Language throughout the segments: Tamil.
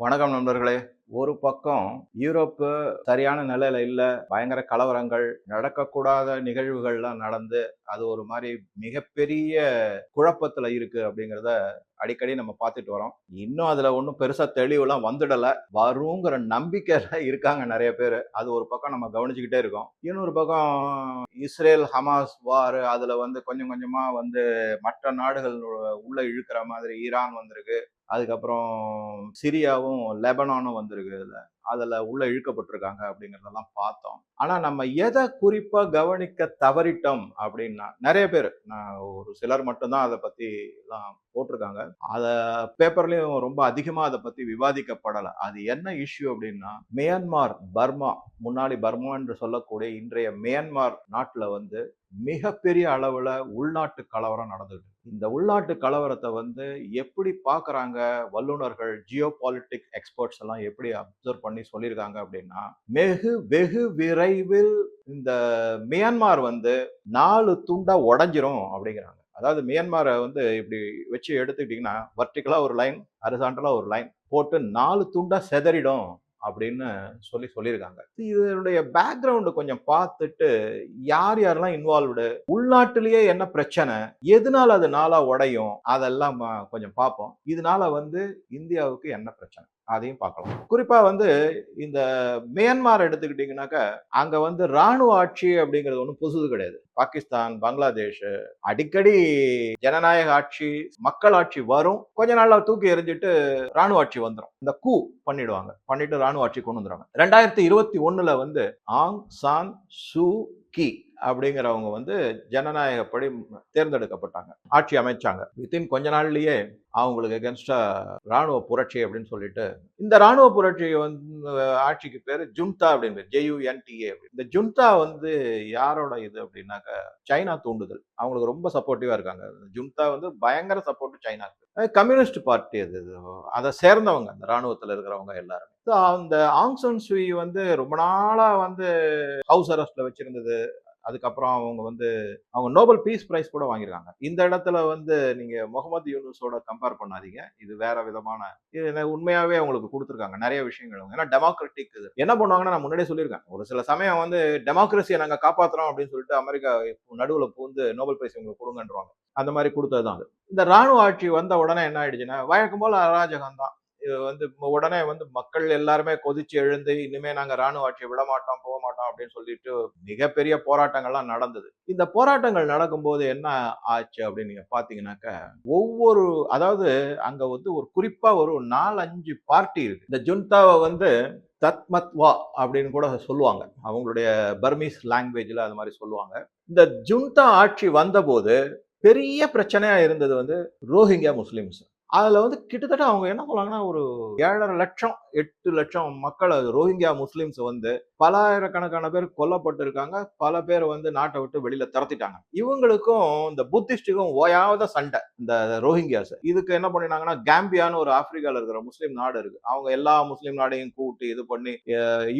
வணக்கம் நண்பர்களே. ஒரு பக்கம் யூரோப்பு சரியான நிலையில இல்லை பயங்கர கலவரங்கள் நடக்கக்கூடாத நிகழ்வுகள்லாம் நடந்து அது ஒரு மாதிரி மிகப்பெரிய குழப்பத்துல இருக்கு அப்படிங்கிறத அடிக்கடி நம்ம பார்த்துட்டு வரோம். இன்னும் அதுல ஒன்றும் பெருசா தெளிவுலாம் வந்துடல. வருங்கிற நம்பிக்கையில இருக்காங்க நிறைய பேர். அது ஒரு பக்கம் நம்ம கவனிச்சுக்கிட்டே இருக்கோம். இன்னொரு பக்கம் இஸ்ரேல் ஹமாஸ் வார் அதுல வந்து கொஞ்சம் கொஞ்சமா வந்து மற்ற நாடுகள் உள்ள இழுக்கிற மாதிரி ஈரான் வந்திருக்கு. அதுக்கப்புறம் சிரியாவும் லெபனானும் வந்திருக்கு இதில் அதில் உள்ளே இழுக்கப்பட்டிருக்காங்க அப்படிங்கிறதெல்லாம் பார்த்தோம். ஆனால் நம்ம எதை குறிப்பாக கவனிக்க தவறிட்டோம் அப்படின்னா நிறைய பேர் நான் ஒரு சிலர் மட்டும்தான் அதை பற்றி எல்லாம் போட்டிருக்காங்க. அதை பேப்பர்லேயும் ரொம்ப அதிகமாக அதை பற்றி விவாதிக்கப்படலை. அது என்ன இஷ்யூ அப்படின்னா மியான்மார் பர்மா முன்னாடி பர்மா என்று சொல்லக்கூடிய இன்றைய மியான்மார் நாட்டில் வந்து மிகப்பெரிய அளவில் உள்நாட்டு கலவரம் நடந்தது இந்த உள்நாட்டு கலவரத்தை வந்து எப்படி பார்க்குறாங்க வல்லுநர்கள் ஜியோ பாலிட்டிக் எக்ஸ்பர்ட்ஸ் எல்லாம் எப்படி அப்சர்வ் பண்ணி சொல்லியிருக்காங்க அப்படின்னா வெகு வெகு விரைவில் இந்த மியான்மார் வந்து நாலு துண்டா உடஞ்சிரும் அப்படிங்கிறாங்க. அதாவது மியான்மாரை வந்து இப்படி வச்சு எடுத்துக்கிட்டிங்கன்னா வர்டிக்கலாக ஒரு லைன் அரிசாண்டலாக ஒரு லைன் போட்டு நாலு துண்டா செதறிடும். அப்படின்னு சொல்லி சொல்லியிருக்காங்க. இதனுடைய பேக்ரவுண்டு கொஞ்சம் பார்த்துட்டு யார் யாரெல்லாம் இன்வால்வ்டு உள்நாட்டிலேயே என்ன பிரச்சனை? எதனால அது நாளா உடையும்? அதெல்லாம் ம- கொஞ்சம் பார்ப்போம். இதனால வந்து இந்தியாவுக்கு என்ன பிரச்சனை? அதையும் பார்க்கலாம். குறிப்பா வந்து இந்த மியான்மார் எடுத்துக்கிட்டீங்கன்னாக்க அங்க வந்து ராணுவ ஆட்சி அப்படிங்கிறது ஒன்றும் புதுசு கிடையாது. பாகிஸ்தான் பங்களாதேஷ் அடிக்கடி ஜனநாயக ஆட்சி மக்கள் ஆட்சி வரும். கொஞ்ச நாள்ல தூக்கி எறிஞ்சிட்டு ராணுவ ஆட்சி வந்துடும் இந்த கூ பண்ணிடுவாங்க. பண்ணிட்டு ராணுவ ஆட்சி கொண்டு வந்துடுவாங்க ரெண்டாயிரத்தி இருபத்தி ஒண்ணுல வந்து ஆங் சான் சூ கி அப்படிங்கிறவங்க வந்து ஜனநாயகப்படி தேர்ந்தெடுக்கப்பட்டாங்க. ஆட்சி அமைச்சாங்க. வித்தின் கொஞ்ச நாள்லயே அவங்களுக்கு எகென்ஸ்டா ராணுவ புரட்சி அப்படின்னு சொல்லிட்டு இந்த ராணுவ புரட்சி வந்து ஆட்சிக்கு பேர் ஜுன்தா அப்படின்னு பேர். ஜேயுஎன்டிஏ இந்த ஜுன்தா வந்து யாரோட இது அப்படின்னாக்க சைனா தூண்டுதல். அவங்களுக்கு ரொம்ப சப்போர்ட்டிவா இருக்காங்க. ஜுன்தா வந்து பயங்கர சப்போர்ட் சைனாக்கு கம்யூனிஸ்ட் பார்ட்டி அது இது. அதை சேர்ந்தவங்க அந்த ராணுவத்தில் இருக்கிறவங்க எல்லாரும். அந்த ஆங்சன் சுயி வந்து ரொம்ப நாளாக வந்து ஹவுஸ் அரெஸ்ட்ல வச்சிருந்தது. அதுக்கப்புறம் அவங்க வந்து அவங்க நோபல் பீஸ் ப்ரைஸ் கூட வாங்கியிருக்காங்க. இந்த இடத்துல வந்து நீங்க முகமது யூனுஸோட கம்பேர் பண்ணாதீங்க. இது வேற விதமான இது உண்மையாகவே உண்மையாவே அவங்களுக்கு கொடுத்துருக்காங்க. நிறைய விஷயங்கள் அவங்க. ஏன்னா டெமோக்ராட்டிக் இது. என்ன பண்ணுவாங்கன்னா நான் முன்னாடியே சொல்லியிருக்கேன். ஒரு சில சமயம் வந்து டெமோக்ரஸியை நாங்கள் காப்பாற்றுறோம் அப்படின்னு சொல்லிட்டு அமெரிக்கா நடுவில் பூந்து நோபல் பிரைஸ் உங்களுக்கு கொடுங்கன்றவாங்க. அந்த மாதிரி கொடுத்தது தான் அது. இந்த ராணுவ ஆட்சி வந்த உடனே என்ன ஆயிடுச்சுன்னா வழக்கம் போல அராஜகம் தான். வந்து உடனே வந்து மக்கள் எல்லாருமே கொதிச்சு எழுந்து இனிமே நாங்க ராணுவ ஆட்சியை விட மாட்டோம் போக மாட்டோம் அப்படின்னு சொல்லிட்டு மிகப்பெரிய போராட்டங்கள்லாம் நடந்தது. இந்த போராட்டங்கள் நடக்கும்போது என்ன ஆச்சு அப்படின்னு நீங்க பாத்தீங்கன்னாக்க ஒவ்வொரு அதாவது அங்க வந்து ஒரு குறிப்பா ஒரு நாலஞ்சு பார்ட்டி இருக்கு. இந்த ஜுன்தாவை வந்து தத்மத்வா அப்படின்னு கூட சொல்லுவாங்க. அவங்களுடைய பர்மீஸ் லாங்குவேஜ்ல அது மாதிரி சொல்லுவாங்க. இந்த ஜுன்தா ஆட்சி வந்தபோது பெரிய பிரச்சனையா இருந்தது வந்து ரோஹிங்கியா முஸ்லீம்ஸ். அதில் வந்து கிட்டத்தட்ட அவங்க என்ன சொல்றாங்கன்னா ஒரு ஏழரை லட்சம் எட்டு லட்சம் மக்கள் ரோஹிங்கியா முஸ்லீம்ஸ் வந்து பலாயிரக்கணக்கான பேர் கொல்லப்பட்டிருக்காங்க. பல பேர் வந்து நாட்டை விட்டு வெளியில திறத்திட்டாங்க இவங்களுக்கும் இந்த புத்திஸ்டுக்கும் ஓயாத சண்டை இந்த ரோஹிங்கியாஸ். இதுக்கு என்ன பண்ணினாங்கன்னா கேம்பியான்னு ஒரு ஆப்பிரிக்கால இருக்கிற முஸ்லீம் நாடு இருக்கு. அவங்க எல்லா முஸ்லீம் நாடையும் கூட்டி இது பண்ணி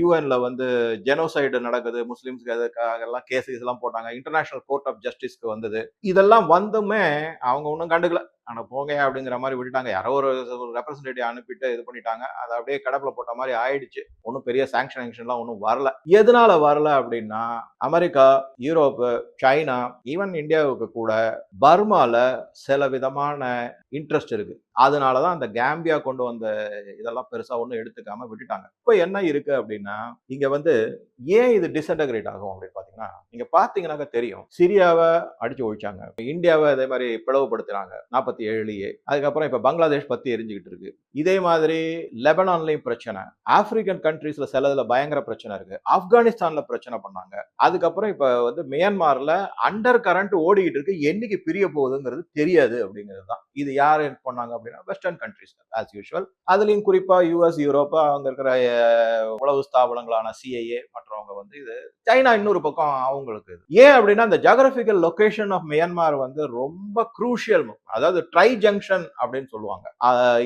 யூஎன்ல வந்து ஜெனோசைடு நடக்குது. முஸ்லீம்ஸ்க்கு அதுக்காக எல்லாம் கேசஸ் எல்லாம் போட்டாங்க. இன்டர்நேஷனல் கோர்ட் ஆஃப் ஜஸ்டிஸ்க்கு வந்தது. இதெல்லாம் வந்துமே அவங்க ஒன்றும் கண்டுக்கல. ஆனால் போங்க அப்படிங்கிற மாதிரி விட்டுட்டாங்க. யாரோ ஒரு ரெப்ரஸன்டேட்டிவ் அனுப்பிட்டு இது பண்ணிட்டாங்க. அதை அப்படியே கடப்பில் போட்ட மாதிரி ஆயிடுச்சு. ஒன்றும் பெரிய சாங்ஷன் ஆங்ஷன்லாம் ஒன்றும் வரல. எதனால வரல அப்படின்னா அமெரிக்கா யூரோப்பு சைனா ஈவன் இந்தியாவுக்கு கூட பர்மால சில விதமான இன்ட்ரெஸ்ட் இருக்கு. அதனால தான் அந்த கேம்பியா கொண்டு வந்த இதெல்லாம் பெருசாக ஒன்றும் எடுத்துக்காம விட்டுட்டாங்க. இப்போ என்ன இருக்கு அப்படின்னா இங்கே வந்து ஏன் இது டிஸ்இன்டகிரேட் ஆகும் அப்படின்னு பார்த்தீங்கன்னா நீங்கள் பார்த்தீங்கன்னாக்க தெரியும். சிரியாவை அடிச்சு ஒழிச்சாங்க. இந்தியாவை அதே மாதிரி பிளவுபடுத்துறாங்க. நாற்பத்தி ஏழுலேயே அதுக்கப்புறம் இப்போ பங்களாதேஷ் பற்றி எரிஞ்சுக்கிட்டு இருக்கு. இதே மாதிரி லெபனான்லேயும் பிரச்சனை. ஆப்பிரிக்கன் கண்ட்ரீஸில் சிலதில் பயங்கர பிரச்சனை இருக்கு. ஆப்கானிஸ்தானில் பிரச்சனை பண்ணாங்க. அதுக்கப்புறம் இப்போ வந்து மியான்மாரில் அண்டர் கரண்ட் ஓடிக்கிட்டு இருக்கு. என்னைக்கு பிரிய போகுதுங்கிறது தெரியாது அப்படிங்கிறது தான். இது யார் பண்ணாங்க அப்படின்னா வெஸ்டர்ன் கண்ட்ரிஸ் ஆஸ் யூஷுவல் அதுலேயும் குறிப்பாக யூஎஸ் யூரோப்பா அங்கே இருக்கிற உளவு ஸ்தாபனங்களான சிஐஏ மற்றவங்க வந்து இது சைனா இன்னொரு பக்கம் அவங்களுக்கு இது. ஏன் அப்படின்னா இந்த ஜாகிரபிக்கல் லொக்கேஷன் ஆஃப் மியான்மார் வந்து ரொம்ப குரூஷியல் அதாவது ட்ரை ஜங்ஷன் அப்படின்னு சொல்லுவாங்க.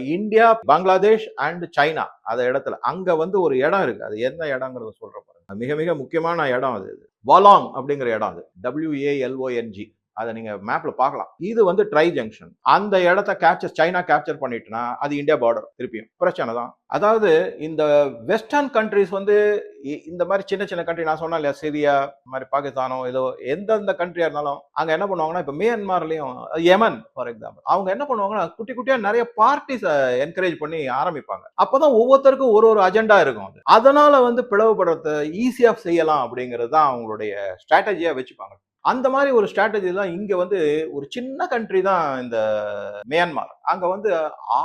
இந்தியா பங்களாதேஷ் அண்ட் சைனா அந்த இடத்துல. அங்க வந்து ஒரு இடம் இருக்கு. அது என்ன இடங்கிறத சொல்ற மிக மிக முக்கியமான இடம் அது வலாங் வாலாங் அப்படிங்கிற இடம் அது. டபிள்யூஏஎல்ஓஎன்ஜி அதை நீங்க மேப்ல பார்க்கலாம். இது வந்து ட்ரை ஜங்ஷன் அந்த இடத்த கேப்சர் சைனா கேப்சர் பண்ணிட்டுனா அது இந்தியா பார்டர் திருப்பியும். பிரச்சனை தான். அதாவது இந்த வெஸ்டர்ன் கண்ட்ரிஸ் வந்து இந்த மாதிரி சின்ன சின்ன கண்ட்ரி நான் சொன்னேன் இல்லையா? சிரியா இந்த மாதிரி பாகிஸ்தானோ ஏதோ எந்தெந்த கண்ட்ரியா இருந்தாலும் அங்க என்ன பண்ணுவாங்கன்னா இப்ப மியான்மர்லயும் யமன் ஃபார் எக்ஸாம்பிள் அவங்க என்ன பண்ணுவாங்கன்னா குட்டி குட்டியா நிறைய பார்ட்டிஸ் என்கரேஜ் பண்ணி ஆரம்பிப்பாங்க. அப்பதான் ஒவ்வொருத்தருக்கும் ஒரு ஒரு அஜெண்டா இருக்கும் அது. அதனால வந்து பிளவுபடுறத ஈஸியா செய்யலாம் அப்படிங்கிறது தான் அவங்களுடைய ஸ்ட்ராட்டஜியா வச்சுப்பாங்க. அந்த மாதிரி ஒரு ஸ்ட்ராட்டஜி தான் இங்க வந்து ஒரு சின்ன கண்ட்ரி தான் இந்த மியான்மார் அங்க வந்து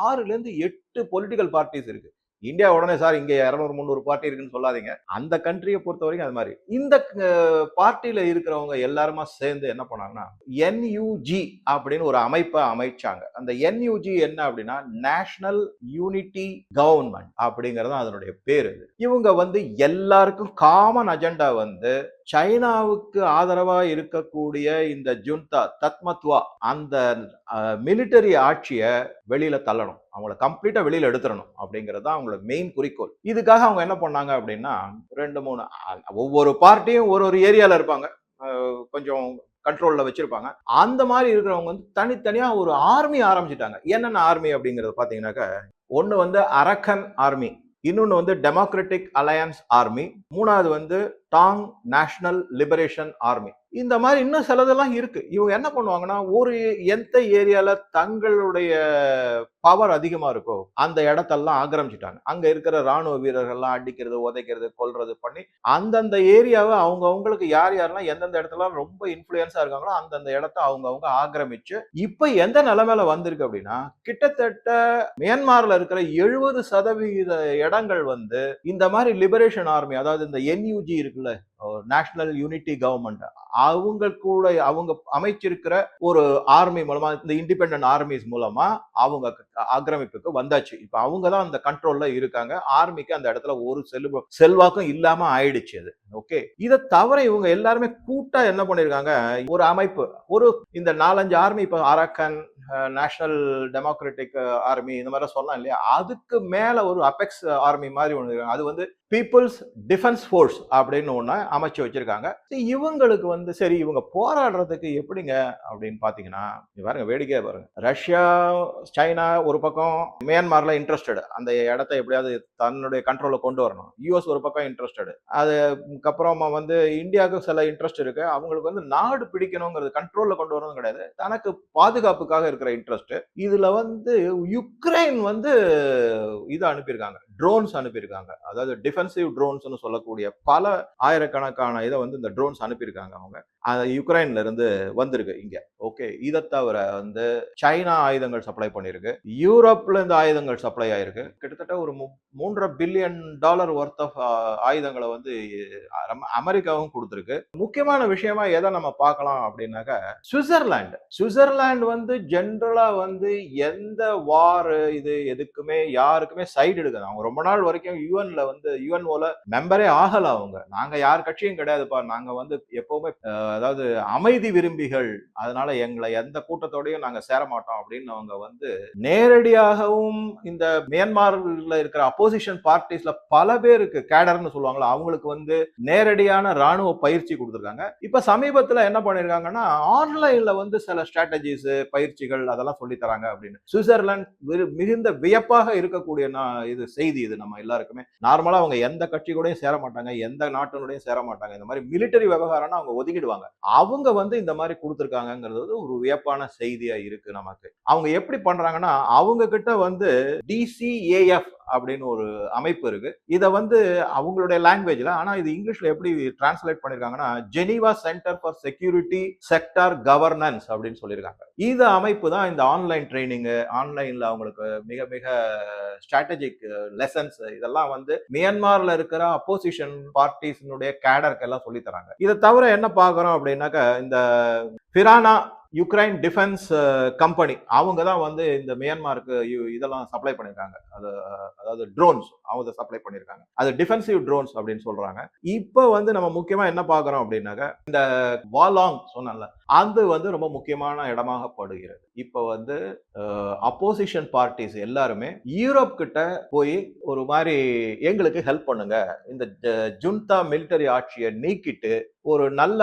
ஆறுல இருந்து எட்டு பொலிட்டிக்கல் பார்ட்டிஸ் இருக்கு. இந்தியா உடனே சார் இங்க இரநூறு முந்நூறு பார்ட்டி இருக்குன்னு சொல்லாதீங்க. அந்த கண்ட்ரியை பொறுத்த வரைக்கும் அது மாதிரி. இந்த பார்ட்டியில இருக்கிறவங்க எல்லாருமா சேர்ந்து என்ன பண்ணாங்கன்னா என்யூஜி அப்படின்னு ஒரு அமைப்பை அமைச்சாங்க. அந்த என்யூஜி என்ன அப்படின்னா நேஷனல் யூனிட்டி கவர்மெண்ட் அப்படிங்கறது அதனுடைய பேர். இது இவங்க வந்து எல்லாருக்கும் காமன் அஜெண்டா வந்து சைனாவுக்கு ஆதரவாக இருக்கக்கூடிய இந்த ஜுன்தா தத்மத்வா அந்த மிலிட்டரி ஆட்சியை வெளியில தள்ளணும். அவங்கள கம்ப்ளீட்டா வெளியில எடுத்துடணும் அப்படிங்கிறது தான் அவங்களோட மெயின் குறிக்கோள். இதுக்காக அவங்க என்ன பண்ணாங்க அப்படின்னா ரெண்டு மூணு ஒவ்வொரு பார்ட்டியும் ஒரு ஒரு ஏரியால இருப்பாங்க. கொஞ்சம் கண்ட்ரோலில் வச்சுருப்பாங்க. அந்த மாதிரி இருக்கிறவங்க வந்து தனித்தனியாக ஒரு ஆர்மி ஆரம்பிச்சிட்டாங்க. என்னென்ன ஆர்மி அப்படிங்கிறது பார்த்தீங்கன்னாக்க ஒன்று வந்து அரக்கன் ஆர்மி இன்னொன்று வந்து டெமோக்ராட்டிக் அலையன்ஸ் ஆர்மி மூணாவது வந்து டாங் நேஷனல் லிபரேஷன் ஆர்மி இந்த மாதிரி இன்னும் சிலதெல்லாம் இருக்கு. இவங்க என்ன பண்ணுவாங்கன்னா ஒரு எந்த ஏரியால தங்களுடைய பவர் அதிகமா இருக்கோ அந்த இடத்தெல்லாம் ஆக்கிரமிச்சிட்டாங்க. அங்க இருக்கிற ராணுவ வீரர்கள்லாம் அடிக்கிறது உதைக்கிறது கொல்றது பண்ணி அந்தந்த ஏரியாவை அவங்க அவங்களுக்கு யார் யாரெல்லாம் எந்தெந்த இடத்துல ரொம்ப இன்ஃபுளுயன்ஸா இருக்காங்களோ அந்தந்த இடத்த அவங்க அவங்க ஆக்கிரமிச்சு இப்ப எந்த நிலைமையில வந்திருக்கு அப்படின்னா கிட்டத்தட்ட மியான்மர்ல இருக்கிற எழுபது சதவீத இடங்கள் வந்து இந்த மாதிரி லிபரேஷன் ஆர்மி அதாவது இந்த என்யூஜி இருக்கு இருக்குல்ல நேஷனல் யூனிட்டி கவர்மெண்ட் அவங்க கூட அவங்க அமைச்சிருக்கிற ஒரு ஆர்மி மூலமா இந்த இண்டிபெண்டன்ட் ஆர்மிஸ் மூலமா அவங்க ஆக்கிரமிப்புக்கு வந்தாச்சு. இப்ப அவங்க தான் அந்த கண்ட்ரோல்ல இருக்காங்க. ஆர்மிக்கு அந்த இடத்துல ஒரு செல்வ செல்வாக்கும் இல்லாம ஆயிடுச்சு அது. ஓகே இதை தவிர இவங்க எல்லாருமே கூட்டா என்ன பண்ணிருக்காங்க? ஒரு அமைப்பு ஒரு இந்த நாலஞ்சு ஆர்மி இப்ப அரக்கன் நேஷனல் டெமோக்ராட்டிக் ஆர்மி இந்த மாதிரி சொல்லலாம் இல்லையா? அதுக்கு மேல ஒரு அபெக்ஸ் ஆர்மி மாதிரி ஒன்று இருக்காங்க அது வந்து பீப்புள்ஸ் டிஃபென்ஸ் ஃபோர்ஸ் அப்படின்னு ஒன்று அமைச்சு வச்சிருக்காங்க. சரி, இவங்களுக்கு வந்து சரி இவங்க போராடுறதுக்கு எப்படிங்க அப்படின்னு பார்த்தீங்கன்னா இங்க பாருங்க வேடிக்கையா பாருங்க. ரஷ்யா சைனா ஒரு பக்கம் மியான்மாரில் இன்ட்ரெஸ்டடு அந்த இடத்த எப்படியாவது தன்னுடைய கண்ட்ரோலில் கொண்டு வரணும். யூஎஸ் ஒரு பக்கம் இன்ட்ரெஸ்டடு அதுக்கப்புறமா வந்து இந்தியாவுக்கு சில இன்ட்ரெஸ்ட் இருக்குது அவங்களுக்கு வந்து நாடு பிடிக்கணுங்கிறது கண்ட்ரோலில் கொண்டு வரணும் கிடையாது. தனக்கு பாதுகாப்புக்காக இருக்கிற இன்ட்ரெஸ்ட் இதில் வந்து யுக்ரைன் வந்து இதை அனுப்பியிருக்காங்க. ட்ரோன்ஸ் அனுப்பியிருக்காங்க. அதாவது டிஃபென்சிவ் ட்ரோன்ஸ்னு சொல்லக்கூடிய பல ஆயிரக்கணக்கான இதை வந்து இந்த ட்ரோன்ஸ் அனுப்பியிருக்காங்க அவங்க. அது யுக்ரைன்ல இருந்து வந்திருக்கு இங்க. ஓகே இதை தவிர வந்து சைனா ஆயுதங்கள் சப்ளை பண்ணிருக்கு யூரோப்ல இருந்து ஆயுதங்கள் சப்ளை ஆயிருக்கு. கிட்டத்தட்ட ஒரு மூன்றரை பில்லியன் டாலர் ஒர்த் ஆஃப் ஆயுதங்களை வந்து அமெரிக்காவும் கொடுத்துருக்கு. முக்கியமான விஷயமா எதை நம்ம பார்க்கலாம் அப்படின்னாக்க சுவிட்சர்லாந்து சுவிட்சர்லாந்து வந்து ஜென்ரலா வந்து எந்த வார் இது எதுக்குமே யாருக்குமே சைடு எடுக்காது. அவங்க ரொம்ப நாள் வரைக்கும் யூஎன்ல வந்து யூஎன்ஓல மெம்பரே ஆகல அவங்க. நாங்க யார் கட்சியும் கிடையாதுப்பா. நாங்க வந்து எப்பவுமே அதாவது அமைதி விரும்பிகள். அதனால எங்களை எந்த கூட்டத்தோடையும் நாங்க சேர மாட்டோம் அப்படின்னு அவங்க வந்து நேரடியாகவும் இந்த மியான்மர்ல இருக்கிற அப்போசிஷன் பார்ட்டிஸ்ல பல பேருக்கு கேடர்னு சொல்லுவாங்களா அவங்களுக்கு வந்து நேரடியான ராணுவ பயிற்சி கொடுத்துருக்காங்க. இப்ப சமீபத்துல என்ன பண்ணிருக்காங்கன்னா ஆன்லைன்ல வந்து சில ஸ்ட்ராட்டஜிஸ் பயிற்சிகள் அதெல்லாம் சொல்லி தராங்க அப்படின்னு. சுவிட்சர்லாந்து மிகுந்த வியப்பாக இருக்கக்கூடிய இது செய்தி இது நம்ம எல்லாருக்குமே. நார்மலா அவங்க எந்த கட்சி கூடயும் சேர மாட்டாங்க எந்த நாட்டினுடையும் சேர மாட்டாங்க இந்த மாதிரி மிலிட்டரி விவகாரம்னா அவங்க ஒதுக்கிடுவாங்க. அவங்க வந்து இந்த மாதிரி கொடுத்துருக்காங்கிறது ஒரு வியப்பான செய்தியா இருக்கு நமக்கு. அவங்க எப்படி பண்றாங்கன்னா அவங்க கிட்ட வந்து டிசிஏஎஃப் அப்படின்னு ஒரு அமைப்பு இருக்கு. இதை வந்து அவங்களுடைய லாங்குவேஜ்ல ஆனா இது இங்கிலீஷ்ல எப்படி translate பண்ணிருக்காங்கன்னா Geneva centre for security sector governance அப்படின்னு சொல்லியிருக்காங்க இந்த அமைப்பு தான் இந்த ஆன்லைன் ட்ரைனிங் ஆன்லைன்ல அவங்களுக்கு மிக மிக ஸ்ட்ராட்டஜிக் லெசன்ஸ் இதெல்லாம் வந்து மியான்மர்ல இருக்கிற அப்போசிஷன் பார்ட்டிஸினுடைய கேடருக்கு எல்லாம் சொல்லி தராங்க. இதை தவிர என்ன பார்க்கறோம் அப்படின்னாக்க இந்த பிரானா யுக்ரைன் டிஃபென்ஸ் கம்பெனி அவங்க தான் வந்து இந்த மியான்மாருக்கு இதெல்லாம் சப்ளை பண்ணியிருக்காங்க அது அதாவது ட்ரோன்ஸ் அவங்க சப்ளை பண்ணியிருக்காங்க அது டிஃபென்சிவ் ட்ரோன்ஸ் அப்படின்னு சொல்றாங்க. இப்போ வந்து நம்ம முக்கியமாக என்ன பார்க்குறோம் அப்படின்னாக்க இந்த வாலாங் சொன்னல அது வந்து ரொம்ப முக்கியமான இடமாக படுகிறது. இப்போ வந்து அப்போசிஷன் பார்ட்டிஸ் எல்லாருமே யூரோப் கிட்ட போய் ஒரு மாதிரி எங்களுக்கு ஹெல்ப் பண்ணுங்க. இந்த ஜுன்தா மிலிட்டரி ஆட்சியை நீக்கிட்டு ஒரு நல்ல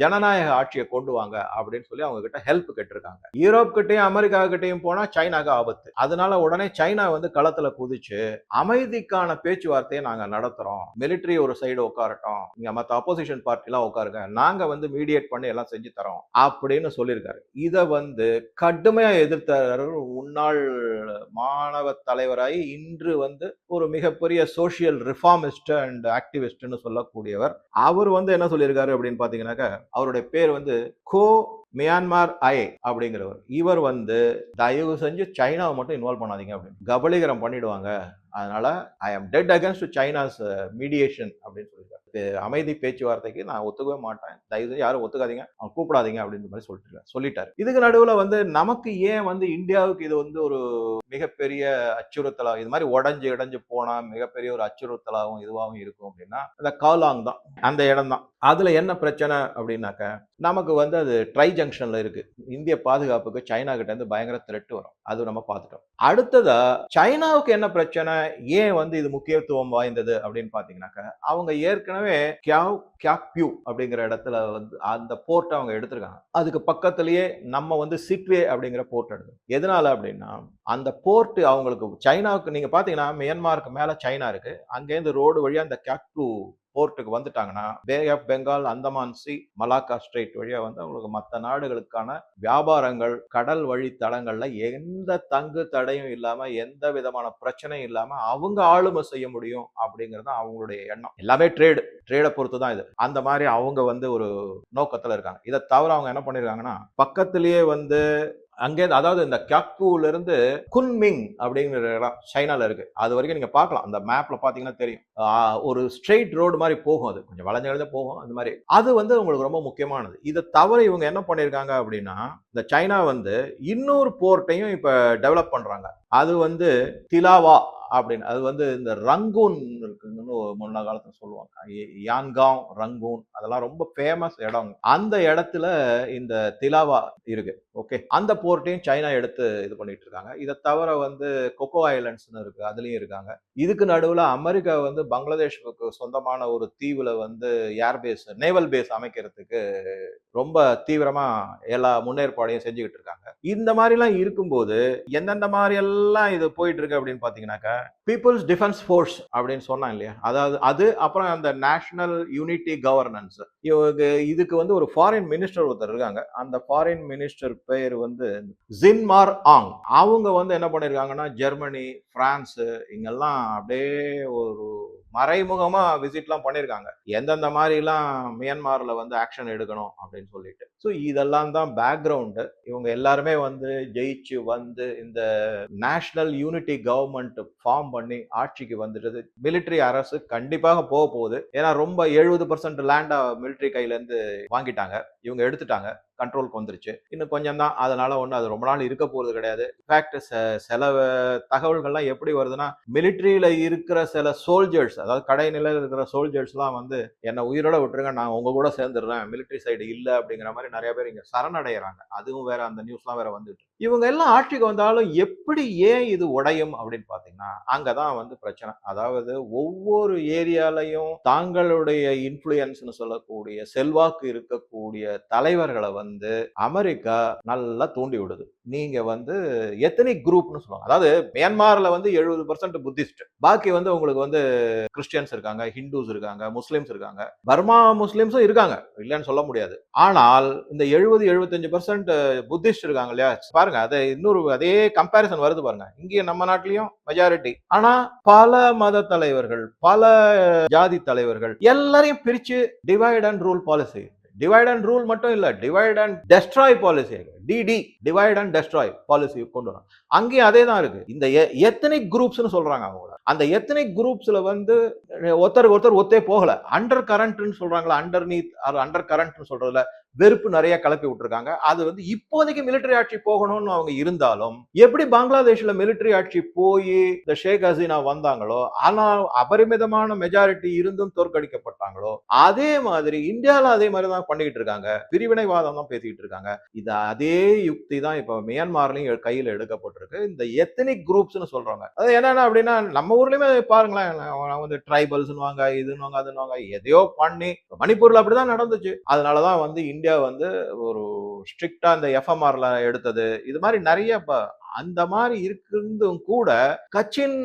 ஜனநாயக ஆட்சியை கொண்டு வாங்க அப்படின்னு சொல்லி அவங்க கிட்ட ஹெல்ப் கேட்டிருக்காங்க. யூரோப் கிட்டையும் அமெரிக்கா கிட்டையும் போனா சைனாக்கு ஆபத்து. அதனால உடனே சைனா வந்து களத்துல குதிச்சு அமைதிக்கான பேச்சுவார்த்தையை நாங்க நடத்துறோம். மிலிட்டரி ஒரு சைடு உட்காரட்டும். நீங்க மத்த அப்போசிஷன் பார்ட்டி எல்லாம் உட்காருங்க. நாங்க வந்து மீடியேட் பண்ணி எல்லாம் செஞ்சு தரோம். அப்படின்னு சொல்லியிருக்காரு. இத வந்து கடுமையா எதிர்த்தார். முன்னாள் மாணவ தலைவராகி இன்று வந்து ஒரு மிகப்பெரிய சோசியல் ரிஃபார்மிஸ்ட் அண்ட் ஆக்டிவிஸ்ட்னு சொல்லக்கூடியவர். அவர் வந்து என்ன சொல்லியிருக்காரு அப்படின்னு பார்த்தீங்கன்னாக்கா அவருடைய பேர் வந்து கோ மியான்மார் ஐ அப்படிங்கிறவர். இவர் வந்து தயவு செஞ்சு சைனாவை மட்டும் இன்வால்வ் பண்ணாதீங்க அப்படின்னு. கபலீகரம் பண்ணிடுவாங்க. அதனால ஐ ஆம் டெட் அகேன்ஸ்ட் சைனாஸ் மீடியேஷன் அப்படின்னு சொல்லியிருக்காரு. அமைதி பேச்சுவார்த்தைக்கு நான் ஒத்துக்கவே மாட்டேன். தயவு செஞ்சு யாரும் ஒத்துக்காதீங்க. அவங்க கூப்பிடாதீங்க அப்படின்ற மாதிரி சொல்லிட்டு சொல்லிட்டாரு. இதுக்கு நடுவில் வந்து நமக்கு ஏன் வந்து இந்தியாவுக்கு இது வந்து ஒரு மிகப்பெரிய அச்சுறுத்தலாக இது மாதிரி உடஞ்சு இடைஞ்சு போனால் மிகப்பெரிய ஒரு அச்சுறுத்தலாகவும் இதுவாகவும் இருக்கும் அப்படின்னா அந்த காலாங் தான். அந்த இடம் தான். அதுல என்ன பிரச்சனை அப்படின்னாக்க நமக்கு வந்து அது ட்ரை ஜங்ஷன்ல இருக்கு. இந்திய பாதுகாப்புக்கு சைனா கிட்ட இருந்து பயங்கர த்ரெட் வரும். அது நம்ம பார்த்துட்டோம். அடுத்ததா சைனாவுக்கு என்ன பிரச்சனை? ஏன் வந்து இது முக்கியத்துவம் வாய்ந்தது அப்படின்னு பாத்தீங்கன்னாக்க அவங்க ஏற்கனவே கியாவ் கியாப்யூ அப்படிங்கிற இடத்துல வந்து அந்த போர்ட் அவங்க எடுத்திருக்காங்க. அதுக்கு பக்கத்துலயே நம்ம வந்து சிட்வே அப்படிங்கிற போர்ட் எடுத்தோம் எதனால அப்படின்னா அந்த போர்ட் அவங்களுக்கு சைனாவுக்கு நீங்க பாத்தீங்கன்னா மியான்மாருக்கு மேல சைனா இருக்கு. அங்கேருந்து ரோடு வழியா அந்த கியாக்பு போர்ட்டுக்கு வந்துட்டாங்கன்னா bay of Bengal Andaman sea Malacca strait வழியாக வந்து அவங்களுக்கு மற்ற நாடுகளுக்கான வியாபாரங்கள் கடல் வழி தடங்களில் எந்த தங்கு தடையும் இல்லாமல் எந்த விதமான பிரச்சனையும் இல்லாமல் அவங்க ஆளுமை செய்ய முடியும் அப்படிங்கிறது தான் அவங்களுடைய எண்ணம். எல்லாமே ட்ரேடு ட்ரேடை பொறுத்து தான் இது. அந்த மாதிரி அவங்க வந்து ஒரு நோக்கத்தில் இருக்காங்க. இதை தவிர அவங்க என்ன பண்ணியிருக்காங்கன்னா பக்கத்திலேயே வந்து அங்கே அதாவது இந்த கியாக்கூலேருந்து குன்மிங் அப்படிங்கிற இடம் சைனால இருக்குது அது வரைக்கும் நீங்கள் பார்க்கலாம். அந்த மேப்பில் பார்த்தீங்கன்னா தெரியும். ஒரு ஸ்ட்ரெயிட் ரோடு மாதிரி போகும் அது. கொஞ்சம் வளைஞ்ச வளைஞ்ச போகும் அந்த மாதிரி. அது வந்து உங்களுக்கு ரொம்ப முக்கியமானது. இதை தவிர இவங்க என்ன பண்ணியிருக்காங்க அப்படின்னா இந்த சைனா வந்து இன்னொரு போர்ட்டையும் இப்போ டெவலப் பண்ணுறாங்க அது வந்து திலாவா அப்படின்னு. அது வந்து இந்த ரங்கூன் இருக்குங்கன்னு முன்ன காலத்துல சொல்லுவாங்க. ய- யான்காவ் ரங்கூன் அதெல்லாம் ரொம்ப ஃபேமஸ் இடம் அந்த இடத்துல இந்த திலாவா இருக்கு. ஓகே அந்த போர்ட்டையும் சைனா எடுத்து இது பண்ணிட்டு இருக்காங்க. இதை தவிர வந்து கொக்கோ ஐலண்ட்ஸ்னு இருக்கு. அதுலயும் இருக்காங்க. இதுக்கு நடுவில் அமெரிக்கா வந்து பங்களாதேஷுக்கு சொந்தமான ஒரு தீவுல வந்து ஏர்பேஸ் நேவல் பேஸ் அமைக்கிறதுக்கு ரொம்ப தீவிரமா எல்லா முன்னேற்பாடையும் செஞ்சுக்கிட்டு இருக்காங்க. இந்த மாதிரிலாம் இருக்கும்போது எந்தெந்த மாதிரி எல்லாம் இது போயிட்டு இருக்கு அப்படின்னு பாத்தீங்கன்னாக்கா பீப்புள்ஸ் டிஃபென்ஸ் ஃபோர்ஸ் அப்படின்னு சொன்னான் இல்லையா அதாவது அது அப்புறம் அந்த நேஷனல் யூனிட்டி கவர்னன்ஸ் இவங்க இதுக்கு வந்து ஒரு ஃபாரின் மினிஸ்டர் ஒருத்தர் இருக்காங்க. அந்த ஃபாரின் மினிஸ்டர் பேர் வந்து ஜின்மார் ஆங் அவங்க வந்து என்ன பண்ணியிருக்காங்கன்னா ஜெர்மனி பிரான்ஸ் இங்கெல்லாம் அப்படியே ஒரு மறைமுகமா விசிட்லாம் பண்ணியிருக்காங்க எந்தெந்த மாதிரிலாம் மியான்மாரில் வந்து ஆக்ஷன் எடுக்கணும் அப்படின்னு சொல்லிட்டு. ஸோ இதெல்லாம் தான் பேக்ரவுண்டு இவங்க எல்லாருமே வந்து ஜெயிச்சு வந்து இந்த நேஷனல் யூனிட்டி கவர்மெண்ட் ஃபார்ம் பண்ணி ஆட்சிக்கு வந்துட்டது மிலிட்டரி அரசு கண்டிப்பாக போக போகுது ஏன்னா ரொம்ப எழுபது பர்சன்ட் லேண்டா மிலிட்டரி கையிலேருந்து வாங்கிட்டாங்க. இவங்க எடுத்துட்டாங்க. கண்ட்ரோலுக்கு வந்துருச்சு. இன்னும் கொஞ்சம் தான். அதனால ஒன்றும் அது ரொம்ப நாள் இருக்க போகிறது கிடையாது. இன்ஃபேக்ட் சில தகவல்கள்லாம் எப்படி வருதுன்னா மிலிட்ரியில் இருக்கிற சில சோல்ஜர்ஸ் அதாவது கடைநிலையில் இருக்கிற சோல்ஜர்ஸ்லாம் வந்து என்னை உயிரோட விட்டுருங்க. நான் உங்க கூட சேர்ந்துடுறேன். மிலிட்ரி சைடு இல்லை. அப்படிங்கிற மாதிரி நிறைய பேர் இங்கே சரணடைகிறாங்க அதுவும் வேற அந்த நியூஸ்லாம் வேற வந்துட்டு இவங்க எல்லாம் ஆட்சிக்கு வந்தாலும் எப்படி ஏன் இது உடையும் அப்படின்னு பார்த்தீங்கன்னா அங்கே தான் வந்து பிரச்சனை. அதாவது ஒவ்வொரு ஏரியாலையும் தாங்களுடைய இன்ஃப்ளூயன்ஸ்னு சொல்லக்கூடிய செல்வாக்கு இருக்கக்கூடிய தலைவர்களை வந்து வந்து அமெரிக்கா நல்லா தூண்டி விடுது. நீங்க வந்து எத்தனை குரூப்னு சொல்லுவாங்க. அதாவது மியான்மார்ல வந்து எழுபது பர்சன்ட் புத்திஸ்ட். பாக்கி வந்து உங்களுக்கு வந்து கிறிஸ்டியன்ஸ் இருக்காங்க ஹிந்துஸ் இருக்காங்க முஸ்லிம்ஸ் இருக்காங்க. பர்மா முஸ்லிம்ஸும் இருக்காங்க. இல்லைன்னு சொல்ல முடியாது. ஆனால் இந்த எழுபது எழுபத்தஞ்சு பர்சன்ட் புத்திஸ்ட் இருக்காங்க இல்லையா? பாருங்க அதை இன்னொரு அதே கம்பாரிசன் வருது பாருங்க. இங்கே நம்ம நாட்டிலையும் மெஜாரிட்டி ஆனா பல மத தலைவர்கள் பல ஜாதி தலைவர்கள் எல்லாரையும் பிரிச்சு divide and rule policy divide and rule மட்டும் இல்லை டிவைட் அண்ட் டெஸ்ட்ராய் பாலிசி டிடி டிவைட் அண்ட் டெஸ்ட்ராய் பாலிசி கொண்டு வரோம் அங்கேயும் அதே தான் இருக்கு. இந்த எத்தனிக் குரூப்ஸ்னு சொல்றாங்க அவங்கள அந்த எத்தனிக் குரூப்ஸ்ல வந்து ஒருத்தருக்கு ஒருத்தர் ஒத்தே போகல. அண்டர் கரண்ட்னு சொல்றாங்களா அண்டர் நீத் அண்டர் கரண்ட்னு சொல்றதுல வெறுப்பு நிறைய கிளப்பி விட்டுருக்காங்க. அது வந்து இப்போதைக்கு மிலிட்டரி ஆட்சி போகணும்னு அவங்க இருந்தாலும் எப்படி பங்களாதேஷ்ல மிலிட்டரி ஆட்சி போய் இந்த ஷேக் ஹசீனா வந்தாங்களோ ஆனால் அபரிமிதமான மெஜாரிட்டி இருந்தும் தோற்கடிக்கப்பட்டாங்களோ அதே மாதிரி இந்தியாவில் அதே மாதிரி தான் பண்ணிக்கிட்டு இருக்காங்க. பிரிவினைவாதம் தான் பேசிக்கிட்டு இருக்காங்க. இது அதே யுக்தி தான் இப்போ மியான்மார்லையும் கையில் எடுக்கப்பட்டிருக்கு. இந்த எத்தனிக் குரூப்ஸ்னு சொல்றாங்க அது என்னன்னா அப்படின்னா நம்ம ஊர்லயுமே பாருங்களேன் வந்து ட்ரைபல்ஸ்னுவாங்க இதுன்னுவாங்க அதுன்னுவாங்க எதையோ பண்ணி மணிப்பூரில் மணிப்பூர்ல அப்படிதான் நடந்துச்சு. அதனாலதான் வந்து இந்தியா இந்தியா வந்து ஒரு ஸ்ட்ரிக்டா இந்த எஃப்எம்ஆர்ல எடுத்தது. இது மாதிரி நிறைய அந்த மாதிரி இருந்தும் கூட கச்சின்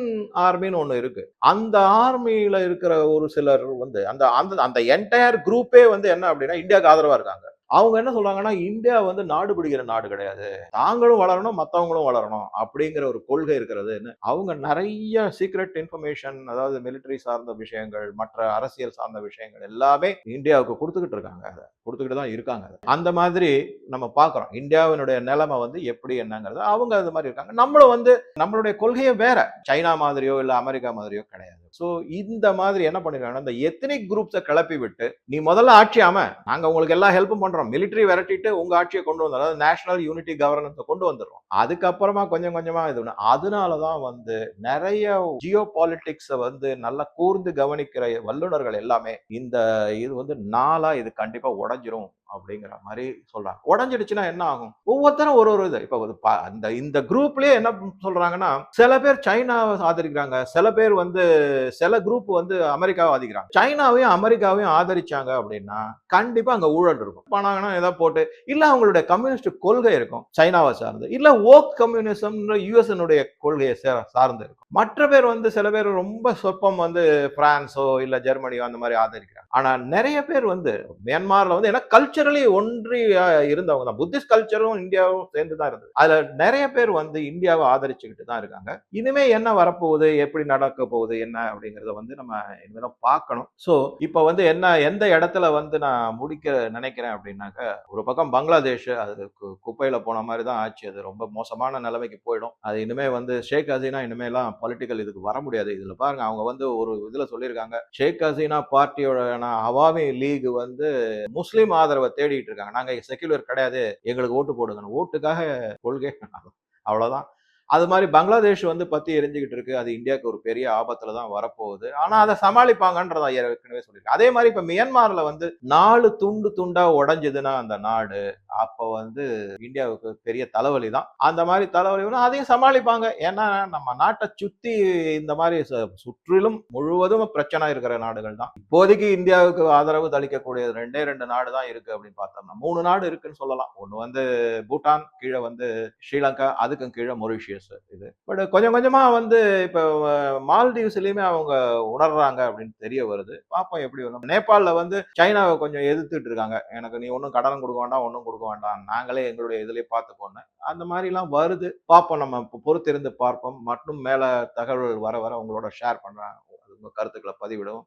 ஆர்மின்னு ஒண்ணு இருக்கு. அந்த ஆர்மியில இருக்கிற ஒரு சிலர் வந்து அந்த அந்த அந்த என்டையர் குரூப்பே வந்து என்ன அப்படின்னா இந்தியாவுக்கு ஆதரவா இருக்காங்க. அவங்க என்ன சொல்றாங்கன்னா இந்தியா வந்து நாடு பிடிக்கிற நாடு கிடையாது. தாங்களும் வளரணும் மற்றவங்களும் வளரணும். அப்படிங்கிற ஒரு கொள்கை இருக்கிறதுன்னு அவங்க நிறைய சீக்ரெட் இன்ஃபர்மேஷன் அதாவது மிலிட்டரி சார்ந்த விஷயங்கள் மற்ற அரசியல் சார்ந்த விஷயங்கள் எல்லாமே இந்தியாவுக்கு கொடுத்துக்கிட்டு இருக்காங்க. அதை கொடுத்துக்கிட்டு தான் இருக்காங்க. அந்த மாதிரி நம்ம பார்க்குறோம். இந்தியாவினுடைய நிலைமை வந்து எப்படி என்னங்கிறது அவங்க அது மாதிரி இருக்காங்க. நம்மளும் வந்து நம்மளுடைய கொள்கையே வேற. சைனா மாதிரியோ இல்லை அமெரிக்கா மாதிரியோ கிடையாது. ஸோ இந்த மாதிரி என்ன பண்ணிருக்காங்கன்னா இந்த எத்தனிக் குரூப்ஸை கிளப்பி விட்டு நீ முதல்ல ஆட்சியாம நாங்கள் நாங்க உங்களுக்கு எல்லா ஹெல்ப்பும் பண்றோம். மிலிட்டரி விரட்டிட்டு உங்க ஆட்சியை கொண்டு வந்துடும் அதாவது நேஷனல் யூனிட்டி கவர்னன்ஸை கொண்டு வந்துடுறோம். அதுக்கப்புறமா கொஞ்சம் கொஞ்சமா இது அதனால தான் வந்து நிறைய ஜியோ பாலிட்டிக்ஸை வந்து நல்லா கூர்ந்து கவனிக்கிற வல்லுநர்கள் எல்லாமே இந்த இது வந்து நாளா இது கண்டிப்பா உடஞ்சிரும். அப்படிங்கிற மாதிரி சொல்றாங்க. உடஞ்சிடுச்சுன்னா என்ன ஆகும்? ஒவ்வொருத்தரும் ஒரு ஒரு இது. இப்ப ப- அந்த இந்த குரூப்லயே என்ன சொல்றாங்கன்னா சில பேர் சைனாவை ஆதரிக்கிறாங்க. சில பேர் வந்து சில குரூப் வந்து அமெரிக்காவை ஆதரிக்கிறாங்க. சைனாவையும் அமெரிக்காவையும் ஆதரிச்சாங்க அப்படின்னா கண்டிப்பா அங்க ஊழல் இருக்கும். பணம் ஏதாவது போட்டு இல்ல அவங்களுடைய கம்யூனிஸ்ட் கொள்கை இருக்கும் சைனாவை சார்ந்து. இல்ல ஓக் கம்யூனிசம் யூஎஸ்னுடைய கொள்கையை சார்ந்து இருக்கும். மற்ற பேர் வந்து சில பேர் ரொம்ப சொற்பம் வந்து பிரான்ஸோ இல்ல ஜெர்மனியோ அந்த மாதிரி ஆதரிக்கிறாங்க. ஆனா நிறைய பேர் வந்து மியான்மார்ல வந்து ஏன்னா கல்ச்சர் கல்ச்சரலி ஒன்றி இருந்தவங்க தான். புத்திஸ்ட் கல்ச்சரும் இந்தியாவும் சேர்ந்து தான் இருந்தது. அதுல நிறைய பேர் வந்து இந்தியாவை ஆதரிச்சுக்கிட்டு தான் இருக்காங்க. இனிமே என்ன வரப்போகுது? எப்படி நடக்க போகுது? என்ன அப்படிங்கிறத வந்து நம்ம இனிமேதான் பார்க்கணும். ஸோ இப்போ வந்து என்ன எந்த இடத்துல வந்து நான் முடிக்க நினைக்கிறேன் அப்படின்னாக்க ஒரு பக்கம் பங்களாதேஷ் அது கு- குப்பையில போன மாதிரி தான் ஆச்சு. அது ரொம்ப மோசமான நிலைமைக்கு போயிடும். அது இனிமே வந்து ஷேக் ஹசீனா இனிமேலாம் பொலிட்டிக்கல் இதுக்கு வர முடியாது. இதுல பாருங்க அவங்க வந்து ஒரு இதுல சொல்லியிருக்காங்க. ஷேக் ஹசீனா பார்ட்டியோட அவாமி லீக் வந்து முஸ்லீம் ஆதரவை தேடிட்டு இருக்காங்க. நாங்க செக்யூலர் கிடையாது. எங்களுக்கு ஓட்டு போடுங்க ஓட்டுக்காக கொள்கை. அவ்வளவுதான். அது மாதிரி பங்களாதேஷ் வந்து பத்தி எரிஞ்சுக்கிட்டு இருக்கு. அது இந்தியாவுக்கு ஒரு பெரிய ஆபத்துல தான் வரப்போகுது. ஆனா அதை சமாளிப்பாங்கன்றத ஏற்கனவே சொல்லியிருக்கேன். அதே மாதிரி இப்ப மியான்மர்ல வந்து நாலு துண்டு துண்டா உடைஞ்சதுன்னா அந்த நாடு அப்ப வந்து இந்தியாவுக்கு பெரிய தலைவலி தான். அந்த மாதிரி தலைவலி வரும் அதையும் சமாளிப்பாங்க. ஏன்னா நம்ம நாட்டை சுத்தி இந்த மாதிரி சுற்றிலும் முழுவதும் பிரச்சனை இருக்கிற நாடுகள் தான். இப்போதைக்கு இந்தியாவுக்கு ஆதரவு தளிக்கக்கூடிய ரெண்டே ரெண்டு நாடு தான் இருக்கு அப்படின்னு பார்த்தோம்னா மூணு நாடு இருக்குன்னு சொல்லலாம். ஒண்ணு வந்து பூட்டான் கீழே வந்து ஸ்ரீலங்கா அதுக்கும் கீழே மொரிஷியஸ். இது. பட் கொஞ்சம் கொஞ்சமாக வந்து இப்போ மால்தீவ்ஸ்லேயுமே அவங்க உணர்றாங்க அப்படின்னு தெரிய வருது. பார்ப்போம் எப்படி வரும். நேபாளில் வந்து சைனாவை கொஞ்சம் எதிர்த்துட்டு இருக்காங்க. எனக்கு நீ ஒன்றும் கடன் கொடுக்க வேண்டாம் ஒன்றும் கொடுக்க வேண்டாம். நாங்களே எங்களுடைய இதுலேயே பார்த்துக்கோன்னு அந்த மாதிரிலாம் வருது. பார்ப்போம் நம்ம இப்போ பொறுத்திருந்து பார்ப்போம். மற்றும் மேலே தகவல்கள் வர வர உங்களோட ஷேர் பண்ணுறாங்க உங்கள் கருத்துக்களை பதிவிடவும்.